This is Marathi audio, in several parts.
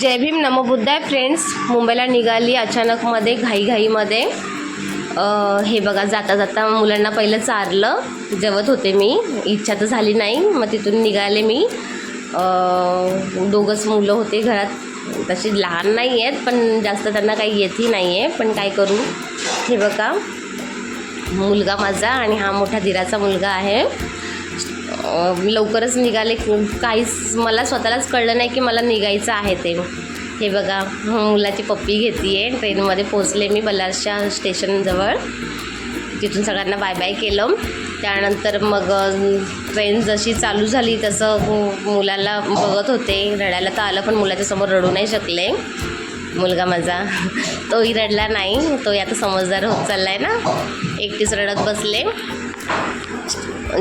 जय भीम नमो बुद्धाय. फ्रेंड्स मुंबईला निघाली अचानकमध्ये घाईघाईमध्ये. हे बघा जाता जाता मुलांना पहिलं चारलं. जेवत होते मी. इच्छा तर झाली नाही. मग तिथून निघाले मी. दोघंच मुलं होते घरात. तशी लहान नाही आहेत पण जास्त त्यांना काही येतही नाही आहे. पण काय करू? हे बघा. मुलगा माझा आणि हा मोठा धीराचा मुलगा आहे. लवकरच निघाले काहीच मला स्वतःलाच कळलं नाही की मला निघायचं आहे ते. हे बघा मुलाची पप्पी घेते आहे ट्रेनमध्ये पोचले मी बल्लारशा स्टेशनजवळ. तिथून सगळ्यांना बाय बाय केलं. त्यानंतर मग ट्रेन जशी चालू झाली तसं मुलाला बघत होते. रडायला तर आलं पण मुलाच्या समोर रडू नाही शकले. मुलगा माझा. तोही रडला नाही. तोही आता समजदार होत चालला आहे ना. एकटीच रडत बसले.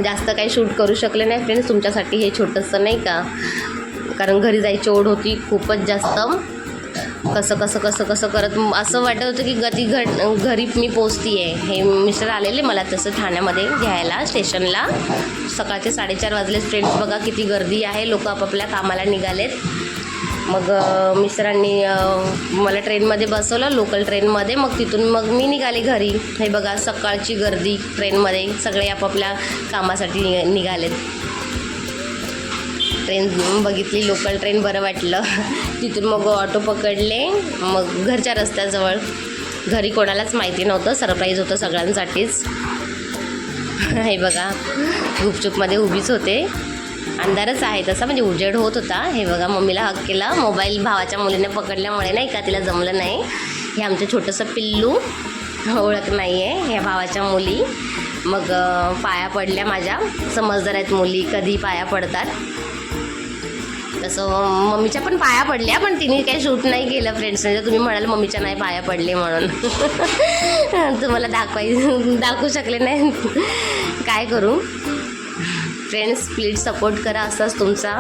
जास्त काही शूट करू शकले नाही फ्रेंड्स तुमच्यासाठी हे छोटंसं नाही का? कारण घरी जायची ओढ होती खूपच जास्त. कसं कसं कसं कसं करत असं वाटत होतं की गती घट घरी मी पोचती आहे हे मिस्टर आलेले मला तसं ठाण्यामध्ये घ्यायला स्टेशनला. सकाळचे साडेचार वाजले. फ्रेंड्स बघा किती गर्दी आहे. लोक आपापल्या कामाला निघालेत. मग मिस्टरांनी मला ट्रेनमध्ये बसवलं लोकल ट्रेनमध्ये. मग तिथून मग मी निघाले घरी. हे बघा सकाळची गर्दी ट्रेनमध्ये. सगळे आपापल्या कामासाठी नि निघालेत. ट्रेन बघितली लोकल ट्रेन बरं वाटलं. तिथून मग ऑटो पकडले. मग घरच्या रस्त्याजवळ. घरी कोणालाच माहिती नव्हतं. सरप्राईज होतं सगळ्यांसाठीच. हे बघा गुपचूपमध्ये उभीच होते. अंधारच आहे तसा म्हणजे उजेड होत होता. हे बघा मम्मीला हक केला. मोबाईल भावाच्या मुलीने पकडल्यामुळे नाही का तिला जमलं नाही. हे आमचं छोटंसं पिल्लू ओळख नाही आहे ह्या भावाच्या मुली. मग पाया पडल्या माझ्या. समजदार आहेत मुली कधी पाया पडतात. तसं मम्मीच्या पण पाया पडल्या पण तिने काही शूट नाही केलं फ्रेंड्स म्हणजे तुम्ही म्हणाल मम्मीच्या नाही पाया पडले म्हणून. तुम्हाला दाखवाय दाखवू शकले नाही. काय करू? फ्रेंड्स प्लीज सपोर्ट करा असाच तुमचा